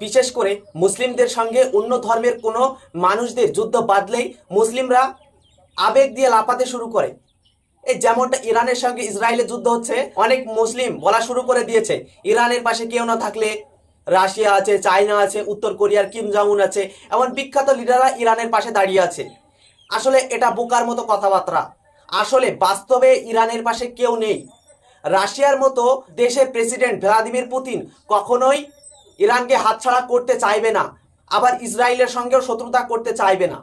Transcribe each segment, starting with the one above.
বিশেষ করে মুসলিমদের সঙ্গে অন্য ধর্মের কোনো মানুষদের যুদ্ধ বাঁধলেই মুসলিমরা আবেগ দিয়ে লাপাতে শুরু করে। এই যেমনটা ইরানের সঙ্গে ইসরায়েলের যুদ্ধ হচ্ছে, অনেক মুসলিম বলা শুরু করে দিয়েছে, ইরানের পাশে কেউ না থাকলে রাশিয়া আছে, চায়না আছে, উত্তর কোরিয়ার কিম জাউন আছে, এমন বিখ্যাত লিডাররা ইরানের পাশে দাঁড়িয়ে আছে। আসলে এটা বোকার মতো কথাবার্তা। আসলে বাস্তবে ইরানের পাশে কেউ নেই। রাশিয়ার মতো দেশের প্রেসিডেন্ট ভ্লাদিমির পুতিন কখনোই ইরানকে হাতছাড়া করতে চাইবে না, আবার ইসরায়েলের সঙ্গেও শত্রুতা করতে চাইবে না।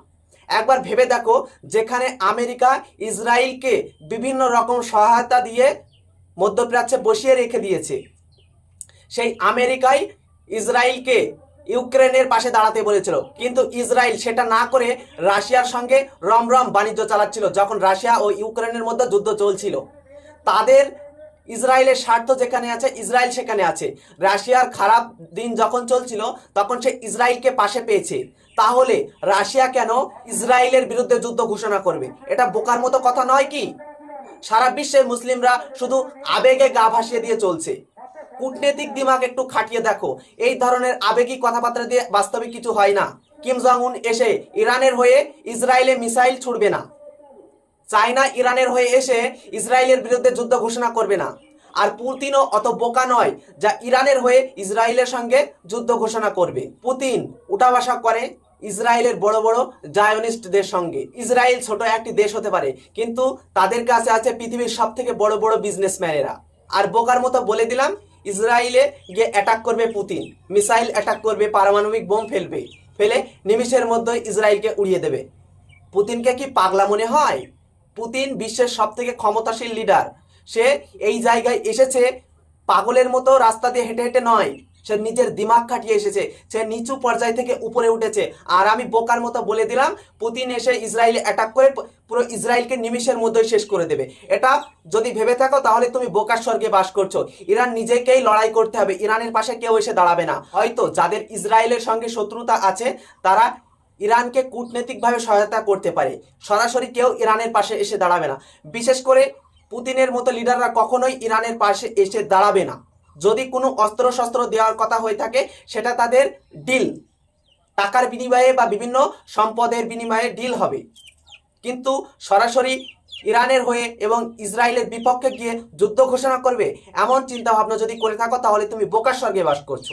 একবার ভেবে দেখো, যেখানে আমেরিকা ইসরায়েলকে বিভিন্ন রকম সহায়তা দিয়ে মধ্যপ্রাচ্যে বসিয়ে রেখে দিয়েছে, সেই আমেরিকাই ইসরায়েলকে ইউক্রেনের পাশে দাঁড়াতে বলেছিল। কিন্তু ইসরায়েল সেটা না করে রাশিয়ার সঙ্গে রমরম বাণিজ্য চালাচ্ছিল, যখন রাশিয়া ও ইউক্রেনের মধ্যে যুদ্ধ চলছিল। তাদের ইসরায়েলের স্বার্থ যেখানে আছে, ইসরায়েল সেখানে আছে। রাশিয়ার খারাপ দিন যখন চলছিল, তখন সে ইসরায়েলকে পাশে পেয়েছে। তাহলে রাশিয়া কেন ইসরায়েলের বিরুদ্ধে যুদ্ধ ঘোষণা করবে? এটা বোকার মতো কথা নয় কি? সারা বিশ্বের মুসলিমরা শুধু আবেগে গা ভাসিয়ে দিয়ে চলছে। কূটনৈতিক দিমাগ একটু খাটিয়ে দেখো। এই ধরনের আবেগী কথাবার্তা দিয়ে বাস্তবে কিছু হয় না। কিম জং উন এসে ইরানের হয়ে ইসরায়েলে মিসাইল ছুড়বে না। চায়না ইরানের হয়ে এসে ইসরায়েলের বিরুদ্ধে যুদ্ধ ঘোষণা করবে না। আর পুতিনও অত বোকা নয় যা ইরানের হয়ে ইসরায়েলের সঙ্গে যুদ্ধ ঘোষণা করবে। পুতিন উঠা বসা করে ইসরায়েলের বড় বড় জায়নিস্টদের সঙ্গে। ইসরায়েল ছোট একটি দেশ হতে পারে, কিন্তু তাদের কাছে আছে পৃথিবীর সব থেকে বড় বড় বিজনেসম্যানেরা। আর বোকার মতো বলে দিলাম, ইসরায়েলে গিয়ে অ্যাটাক করবে পুতিন। মিসাইল অ্যাটাক করবে, পারমাণবিক বোম ফেলবে। ফেলে নিমিষের মধ্যে ইসরায়েলকে উড়িয়ে দেবে। পুতিনকে কি পাগলা মনে হয়? পুতিন বিশ্বের সব থেকে ক্ষমতাশীল লিডার সে এই জায়গায় এসেছে, পাগলের মতো রাস্তা দিয়ে হেঁটে হেঁটে নয়। সে নিজের দিমাগ খাটিয়ে এসেছে, সে নিচু পর্যায় থেকে উপরে উঠেছে। আর আমি বোকার মতো বলে দিলাম, পুতিন এসে ইসরায়েলে অ্যাটাক করে পুরো ইসরায়েলকে নিমিষের মধ্যেই শেষ করে দেবে। এটা যদি ভেবে থাকো, তাহলে তুমি বোকার স্বর্গে বাস করছ। ইরান নিজেকেই লড়াই করতে হবে, ইরানের পাশে কেউ এসে দাঁড়াবে না। হয়তো যাদের ইসরায়েলের সঙ্গে শত্রুতা আছে, তারা ইরানকে কূটনৈতিকভাবে সহায়তা করতে পারে। সরাসরি কেউ ইরানের পাশে এসে দাঁড়াবে না। বিশেষ করে পুতিনের মতো লিডাররা কখনোই ইরানের পাশে এসে দাঁড়াবে না। যদি কোনো অস্ত্র শস্ত্র দেওয়ার কথা হয়ে থাকে, সেটা তাদের ডিল। টাকার বিনিময়ে বা বিভিন্ন সম্পদের বিনিময়ে ডিল হবে। কিন্তু সরাসরি ইরানের হয়ে এবং ইসরায়েলের বিপক্ষে গিয়ে যুদ্ধ ঘোষণা করবে, এমন চিন্তা ভাবনা যদি করে থাকো, তাহলে তুমি বোকার স্বর্গে বাস করছ।